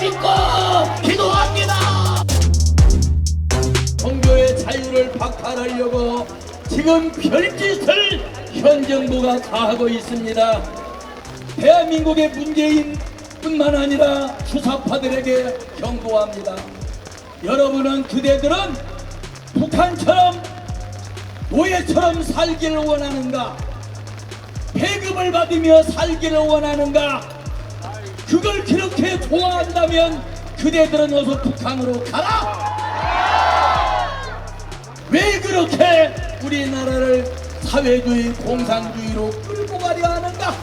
믿고 기도합니다. 종교의 자유를 박탈하려고 지금 별짓을 현 정부가 다 하고 있습니다. 대한민국의 문재인 뿐만 아니라 주사파들에게 경고합니다. 여러분은 그대들은 북한처럼 노예처럼 살기를 원하는가? 배급을 받으며 살기를 원하는가? 그걸 그렇게 좋아한다면 그대들은 어서 북한으로 가라! 왜 그렇게 우리나라를 사회주의 공산주의로 끌고 가려 하는가?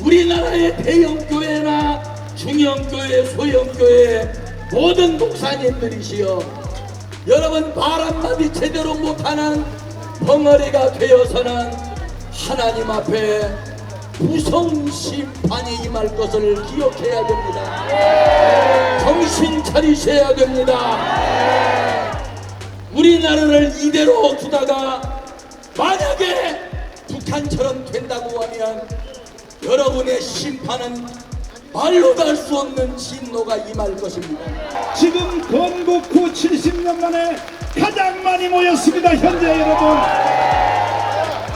우리나라의 대형교회나 중형교회, 소형교회 모든 목사님들이시여 여러분 말 한마디 제대로 못하는 벙어리가 되어서는 하나님 앞에 무서운 심판이 임할 것을 기억해야 됩니다. 정신 차리셔야 됩니다. 우리나라를 이대로 두다가 만약에 북한처럼 된다고 하면 여러분의 심판은 말로도 할수 없는 진노가 임할 것입니다. 지금 건국 후 70년 만에 가장 많이 모였습니다 현재 여러분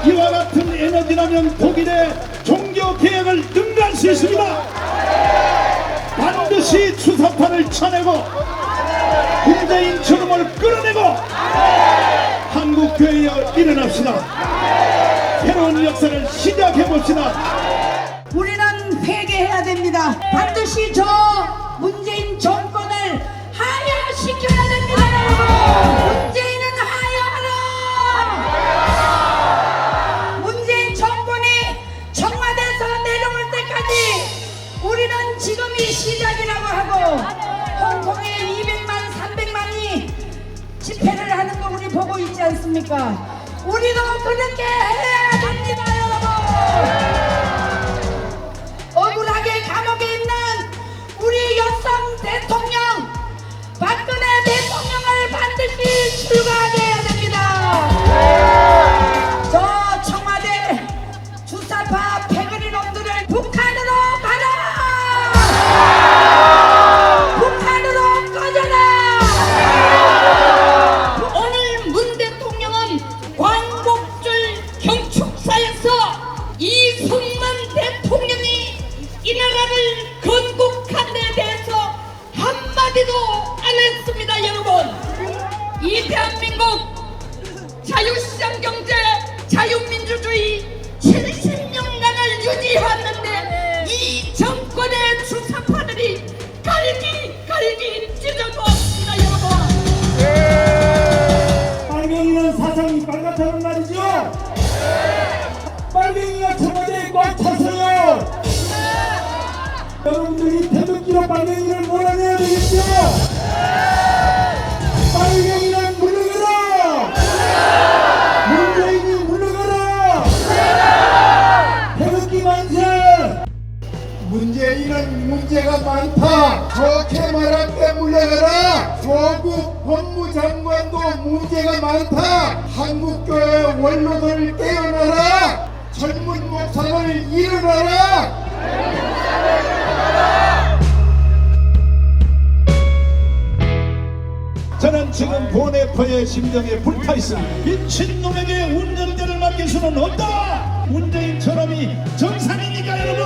이와 같은 에너지라면 독일의 종교 개혁을 능가할 수 있습니다. 반드시 추사파를 쳐내고 문재인 저놈을 끌어내고 한국 교회여 일어납시다. 새로운 역사를 시작해 봅시다. 우리는 회개해야 됩니다. 반드시 저 지금이 시작이라고 하고 홍콩에 200만, 300만이 집회를 하는 거 우리 보고 있지 않습니까? 우리도 그렇게 해야 됩니다, 여러분. 억울하게 감옥에 있는 우리 여성 대통령 박근혜 대통령을 반드시 출가하게 해야 됩니다. 저 청와대 주사파 패거리 놈들을 북한 태극기로 빨갱이를 몰아내야 되겠죠? 빨갱이는 물러가라! 문재인이 물러가라! 태극기 만세! 문재인은 문제가 많다. 좋게 말할 때 물러가라. 조국 법무장관도 문제가 많다. 한국교회 원로들 깨어나라. 젊은 목사들 일어나라. 보네퍼의 심정에 불타 있습니다. 미친놈에게 운전대를 맡길 수는 없다. 문재인 처럼이 정상이니까 여러분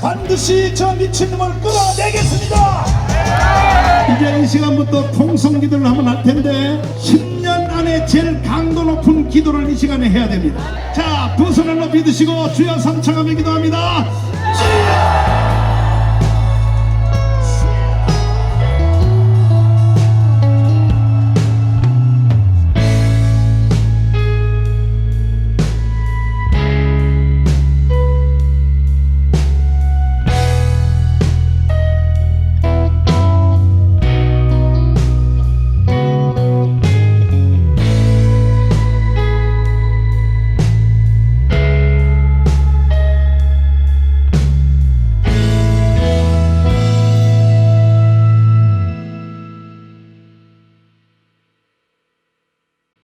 반드시 저 미친놈을 끌어내겠습니다. 이제 이 시간부터 통성 기도를 한번 할 텐데 10년 안에 제일 강도 높은 기도를 이 시간에 해야 됩니다. 자, 두 손을 높이 드시고 주여 삼창하며 기도합니다.